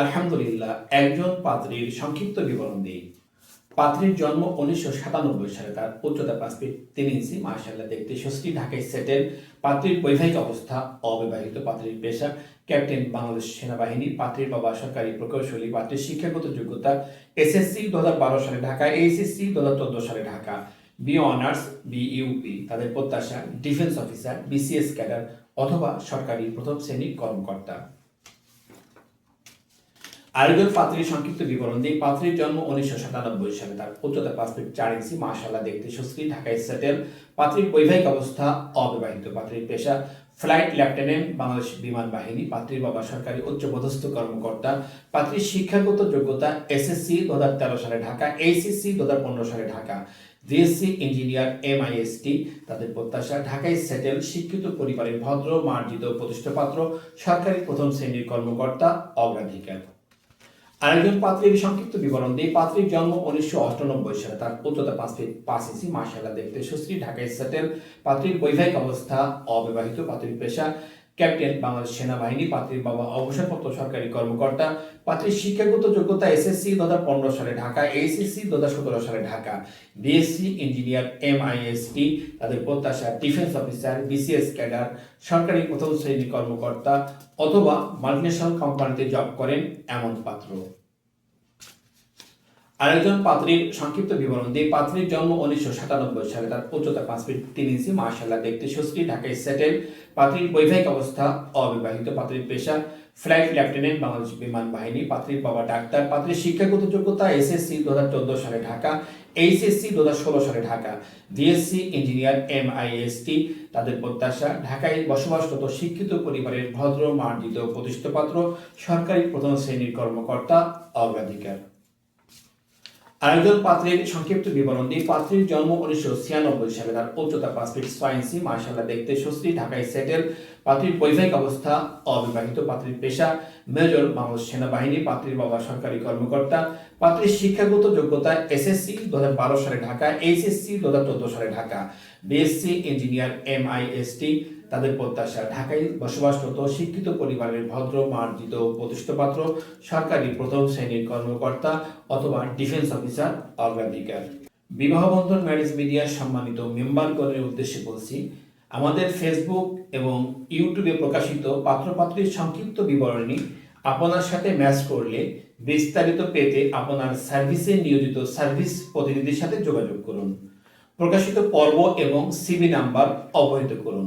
আলহামদুলিল্লাহ, একজন পাত্রীর সংক্ষিপ্ত বিবরণ দিই। পাত্রীর জন্ম উনিশশো সাতানব্বই সালে, তার উচ্চতা পাঁচ ফিট তিন ইঞ্চি মার্শাল্লাহ দেখতে সুস্থি ঢাকায় সেটেল। পাত্রীর বৈবাহিক অবস্থা, অবিবাহিত পাত্রীর পেশা, ক্যাপ্টেন বাংলাদেশ সেনাবাহিনী, পাত্রীর বাবা সরকারি প্রকৌশলী, পাত্রীর শিক্ষাগত যোগ্যতা, এসএসসি দু হাজার বারো সালে ঢাকা এইচএসসি দু হাজার চোদ্দ সালে Dhaka, B honours, B U তাদের প্রত্যাশা, ডিফেন্স অফিসার বিসিএস ক্যাডার অথবা সরকারি প্রথম শ্রেণির কর্মকর্তা। আরেকজন পাত্রীর সংক্ষিপ্ত বিবরণ দিই পাত্রীর জন্ম উনিশশো সাতানব্বই সালে। তার উচ্চতা পাঁচ ফিট চার ইঞ্চি মাশাল্লাহ দেখতে সুশ্রী, ঢাকায় সেটেল পাত্রীর বৈবাহিক অবস্থা অবিবাহিত। পাত্রীর পেশা ফ্লাইট লেফটেন্যান্ট বাংলাদেশ বিমান বাহিনী। পাত্রীর বাবা সরকারি উচ্চপদস্থ কর্মকর্তা। পাত্রীর শিক্ষাগত যোগ্যতা এসএসসি দু হাজার তেরো সালে ঢাকা এইচএসসি দু হাজার পনেরো সালে ঢাকা। বিএসসি ইঞ্জিনিয়ার এমআইএসটি তাদের প্রত্যাশা, ঢাকায় সেটেল শিক্ষিত পরিবারের ভদ্র, মার্জিত প্রতিষ্ঠাপাত্র সরকারি প্রথম শ্রেণির কর্মকর্তা, অগ্রাধিকার। আরেকজন পাত্রীর সংক্ষিপ্ত বিবরণ দিয়ে পাত্রীর জন্ম উনিশশো অষ্টানব্বই সালে। তার উচ্চতা পাঁচ ফিট পাঁচ ইঞ্চি মাসাল্লাহ দেখতে সুশ্রী। ঢাকায় সেটেল পাত্রীর বৈবাহিক অবস্থা অবিবাহিত, পাত্রীর পেশা ক্যাপ্টেন বাংলাদেশ সেনাবাহিনী পাত্রীর বাবা অবসরপ্রাপ্ত সরকারি কর্মকর্তা পাত্রীর শিক্ষাগত যোগ্যতা এসএসসি দু হাজার পনেরো সালে ঢাকা এইচএসসি দু হাজার সতেরো সালে Dhaka, BSc engineer M MIST, তাদের প্রত্যাশা ডিফেন্স অফিসার, বিসিএস ক্যাডার, সরকারি প্রথম শ্রেণির কর্মকর্তা অথবা মাল্টিনেশনাল কোম্পানিতে জব করেন এমন পাত্র। আরেকজন পাত্রীর সংক্ষিপ্ত বিবরণ দিয়ে পাত্রীর জন্ম উনিশশো সাতানব্বই সালে। তার উচ্চতা পাঁচ ফিট তিন ইঞ্চি মার্শাল্লাহ দেখতে সুশ্রী ঢাকায় সেটেল পাত্রীর বৈবাহিক অবস্থা অবিবাহিত। পাত্রীর পেশা ফ্লাইট লেফটেন্যান্ট বাংলাদেশ বিমান বাহিনী। পাত্রীর বাবা ডাক্তার। পাত্রীর শিক্ষাগত যোগ্যতা এসএসসি দু হাজার চোদ্দ সালে ঢাকা এইচএসসি দু হাজার ষোলো সালে ঢাকা বিএসসি ইঞ্জিনিয়ার এমআইএসটি তাদের প্রত্যাশা, ঢাকায় বসবাসরত শিক্ষিত পরিবারের ভদ্র, মার্জিত প্রতিষ্ঠাপাত্র সরকারি প্রথম শ্রেণির কর্মকর্তা, অগ্রাধিকার। আরেকজন পাত্রের সংক্ষিপ্ত বিবরণ দিই পাত্রীর জন্ম উনিশশো ছিয়ানব্বই সালে তার উচ্চতা পাঁচ ফিট ছয় ইঞ্চি মার্শাল্লাহ দেখতে সুশ্রী ঢাকায় সেটেল পাত্রীর বৈবাহিক অবস্থা, অবিবাহিত পাত্রীর পেশা, মেজর বাংলাদেশ সেনাবাহিনী, পাত্রীর বাবা সরকারি কর্মকর্তা। পাত্রীর শিক্ষাগত যোগ্যতা এসএসসি দু হাজার বারো সালে ঢাকা, এইচএসসি দু হাজার চোদ্দ সালে ঢাকা। বিএসসি ইঞ্জিনিয়ার এমআইএসটি তাদের প্রত্যাশা। ঢাকায় বসবাসরত, শিক্ষিত পরিবারের ভদ্র, মার্জিত প্রতিষ্ঠাপাত্র সরকারি প্রথম শ্রেণির কর্মকর্তা অথবা ডিফেন্স অফিসার অগ্রাধিকার। বিবাহ বন্ধন, ম্যারেজ মিডিয়ার সম্মানিত মেম্বারগণের উদ্দেশ্যে বলছি, আমাদের ফেসবুক এবং ইউটিউবে প্রকাশিত পাত্রপাত্রীর সংক্ষিপ্ত বিবরণী আপনার সাথে ম্যাচ করলে বিস্তারিত পেতে আপনার সার্ভিসে নিয়োজিত সার্ভিস প্রতিনিধির সাথে যোগাযোগ করুন। প্রকাশিত পর্ব এবং সিবি নাম্বার অবহিত করুন।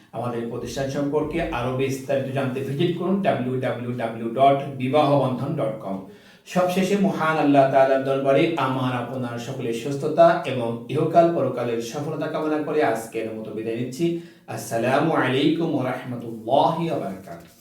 আমাদের প্রতিষ্ঠান সম্পর্কে আরও বিস্তারিত জানতে ভিজিট করুন W W W dot Bibahabandhan dot com সবশেষে মহান আল্লাহ তাআলার দরবারে আমার, আপনার সকলের সুস্থতা এবং ইহকাল পরকালের সফলতা কামনা করে আজকের মতো বিদায় নিচ্ছি। আসসালামু আলাইকুম ওয়া রাহমাতুল্লাহি ওয়া বারাকাতুহু।